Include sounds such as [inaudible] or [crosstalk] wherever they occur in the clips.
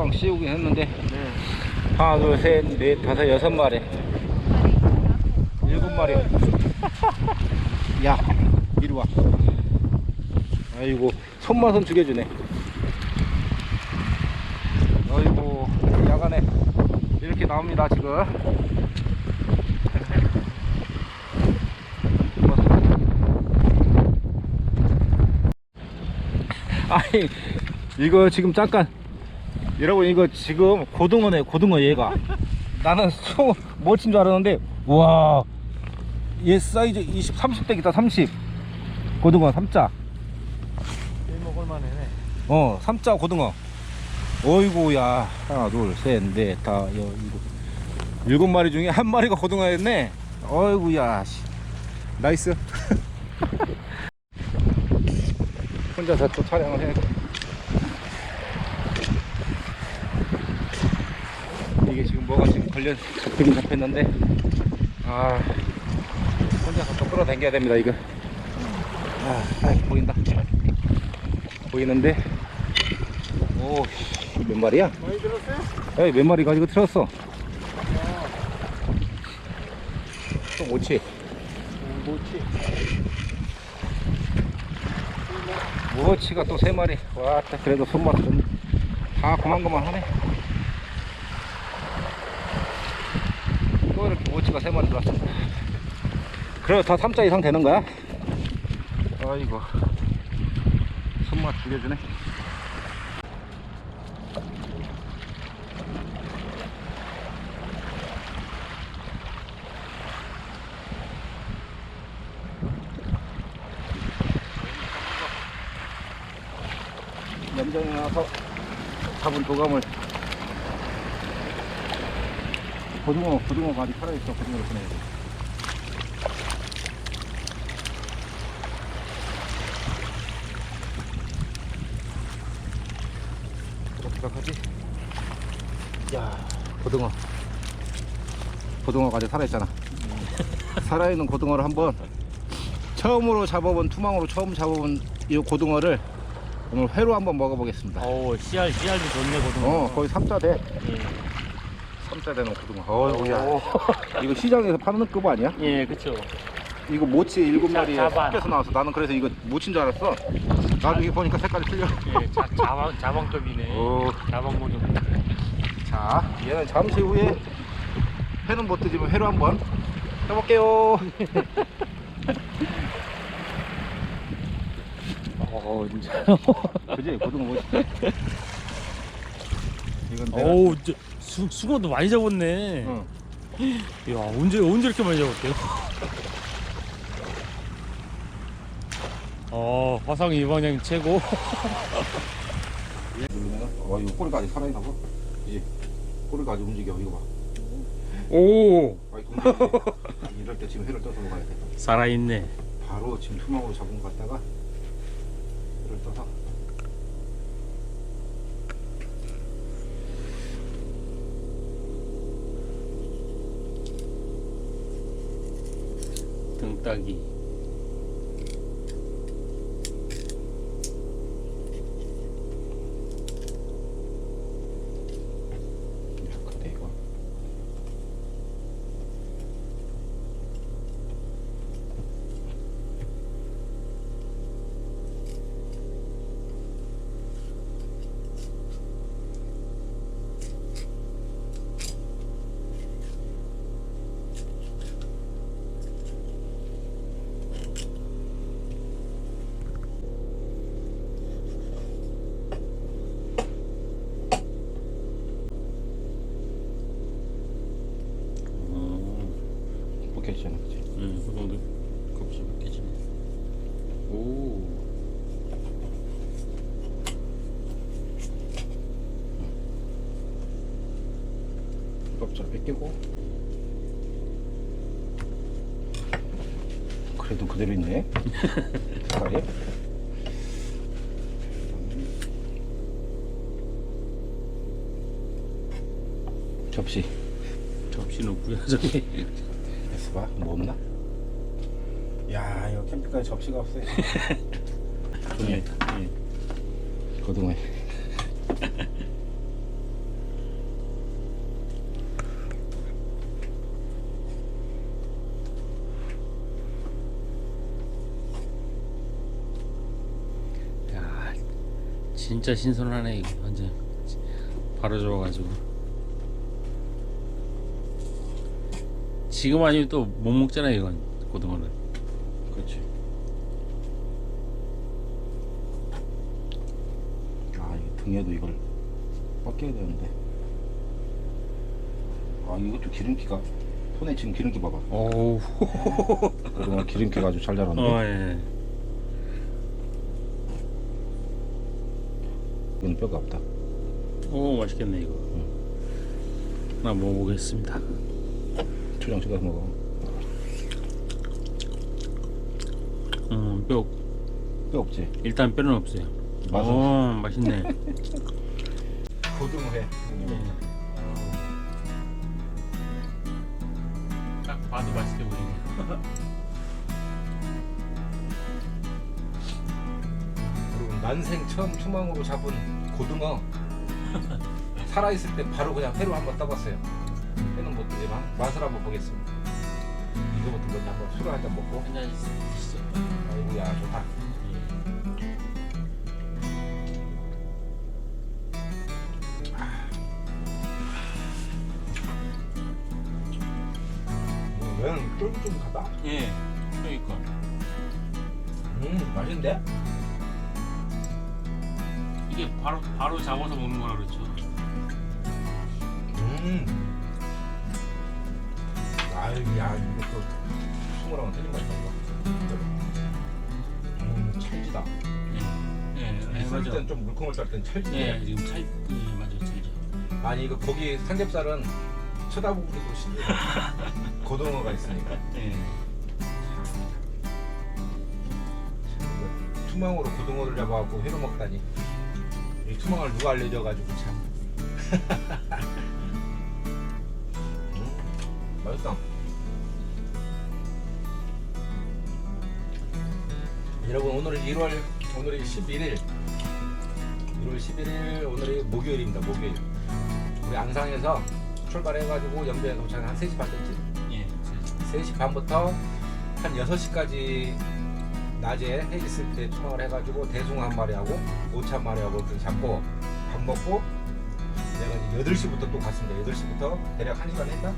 꽝꽝 씌우긴 했는데. 네. 하나 둘셋넷 다섯 여섯 마리. 일곱 마리. [laughs] 야 이리 와. 아이고 손맛은 죽여주네. 아이고 야간에 이렇게 나옵니다 지금. [laughs] 아니 이거 지금 잠깐 여러분 이거 지금 고등어네 고등어 얘가. 나는 소 멋진 줄 알았는데 와얘 사이즈 20 30대기다 30 고등어 3자. 일 먹을 만해네. 어 3자 고등어. 어이구야. 하나 둘셋넷다 일곱. 일곱 마리 중에 한 마리가 고등어였네. 어이구야 씨. 나이스. [laughs] 혼자서 또 촬영을 해 이게 지금 뭐가 지금 걸려 잡히긴 잡혔는데 아 혼자서 또 끌어당겨야 됩니다 이거 아, 아 보인다 보이는데 오몇 마리야? 많이 들었어요? 에이 몇 마리 가지고 틀었어 또 뭐지? 뭐지? 무어치가 또 세 마리 와따 그래도 손맛 좀다 고만고만 하네 또 이렇게 무어치가 세 마리 들어왔어. 그래도 다 3자 이상 되는 거야? 아이고. 손맛 죽여주네. 나서 잡은 도감을 고등어 고등어가 아직 살아있어 고등어를 보내야 돼 어떡하지? 야 고등어 고등어가 아직 살아있잖아 살아있는 고등어를 한번 처음으로 잡아본 투망으로 처음 잡아본 이 고등어를 오늘 회로 한번 먹어보겠습니다. 오, 씨알, 씨알도 좋네, 고등어. 어, 거의 3자 돼. 예. 3자 되는 고등어. 어이구야. 이거 시장에서 파는 급 아니야? 예, 그쵸. 이거 모치 일곱 자, 마리에 자반. 섞여서 나왔어. 나는 그래서 이거 모치인 줄 알았어. 나중에 보니까 색깔이 틀려. 예, 자, 자방, 자방급이네. 오. 자방 모종. 자, 얘는 잠시 후에 회는 못 뜨지만 회로 한번 해볼게요. [laughs] 어, 진짜. [laughs] 그지? 고등어 멋있지? 이건 내가 어우, 저, 수, 수고도 많이 잡았네. 응. 야, 언제, 언제 이렇게 많이 잡았대요? 어, 화상 이방향 최고. 와 [laughs] 이거 꼬리가 아직 살아있나 봐. 이제 아직 움직여. 이거 봐. 오, 아이 움직여. 이럴 때 지금 회를 떠서 먹어야 돼. 살아있네. 바로 지금 투망으로 잡은 거 갖다가 회를 떠서 등딱이. 약하대 이거. 어, 벗겨지잖아, 그치? 응, 그 정도 껍질 벗겨지네. 오. 껍질 벗기고. 그래도 그대로 있네. [laughs] 색깔이. 접시. 접시 놓고요, 저기. 수박 뭐 없나? 야 이거 캠핑카에 접시가 없어요. [laughs] 고등어 고등어 [laughs] 야 진짜 신선하네 이거. 완전. 바로 좋아가지고. 지금 아니면 또 못 먹잖아 이건 고등어는 그렇지. 아, 이거 등에도 이걸 뻗겨야 되는데. 아, 이것도 기름기가 손에 지금 기름기 봐봐. 오우 그동안 [laughs] 기름기가 아주 잘 자랐는데. 어, 예. 이건 뼈가 없다. 오 맛있겠네 이거 나 먹어보겠습니다 초장 찍어서 먹어. 음뼈 뼈 없지? 일단 뼈는 없어요 맞아. 오 맛있네 [laughs] 고등어회. 딱 봐도 맛있게 보이네 [laughs] 여러분 난생 처음 투망으로 잡은 고등어 [laughs] 살아있을 때 바로 그냥 회로 한번 떠봤어요 맛을 한번 보겠습니다. 이거부터 먼저 한번 술을 한잔 먹고? 한잔 있어 아이고 야 좋다. 음, 얘는 쫄깃쫄깃하다. 예 그러니까. 음 맛있는데? 이게 바로 바로 잡아서 먹는 거라 그렇죠. 음. 아유, 야, 이것도 숭어랑은 틀린 맛이다, 이거. 음, 찰지다. 예, 예, 예 있을 맞아 땐 좀 물컹할 때는 찰지네. 예 지금 찰 예, 맞아 찰죠 아니, 이거 거기 삼겹살은 쳐다보기도 싫어. [laughs] 고등어가 있으니까. 예 이거 투망으로 고등어를 잡아갖고 회로 먹다니. 이 투망을 누가 알려줘가지고 참. [laughs] 음, 맛있다. 여러분 오늘은 1월 오늘이 11일 1월 11일 오늘이 목요일입니다 목요일. 우리 안상에서 출발해가지고 연변에 도착한 한 3시 반 됐지? 예, 3시. 반부터 한 6시까지 낮에 해 있을 때 투망을 해가지고 대숭어 한 마리하고 오차 한 마리하고 이렇게 잡고 밥 먹고 내가 이제 8시부터 또 갔습니다. 8시부터 대략 1시간 했나?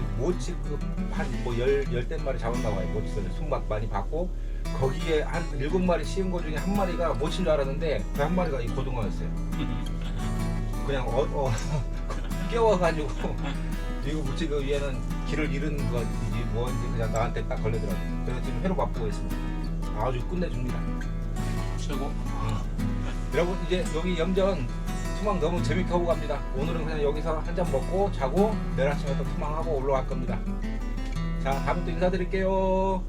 이 모치 그한뭐 열열댓 마리 잡았나 봐요 모치를 손맛 많이 받고 거기에 한 일곱 마리 씌운 거 중에 한 마리가 모치인 줄 알았는데 그 한 마리가 이 고등어였어요 [laughs] 그냥 어, 어 [laughs] 깨워가지고 [laughs] 이거 무치 그 위에는 길을 잃은 건지 뭔지 그냥 나한테 딱 걸리더라고 요. 그래서 지금 회로 맛보고 있습니다. 아주 끝내줍니다. 최고 여러분 이제 여기 염전 투망 너무 재밌게 하고 갑니다. 오늘은 그냥 여기서 한 잔 먹고 자고 내일 아침에 또 투망하고 올라갈 겁니다. 자 다음에 또 인사드릴게요.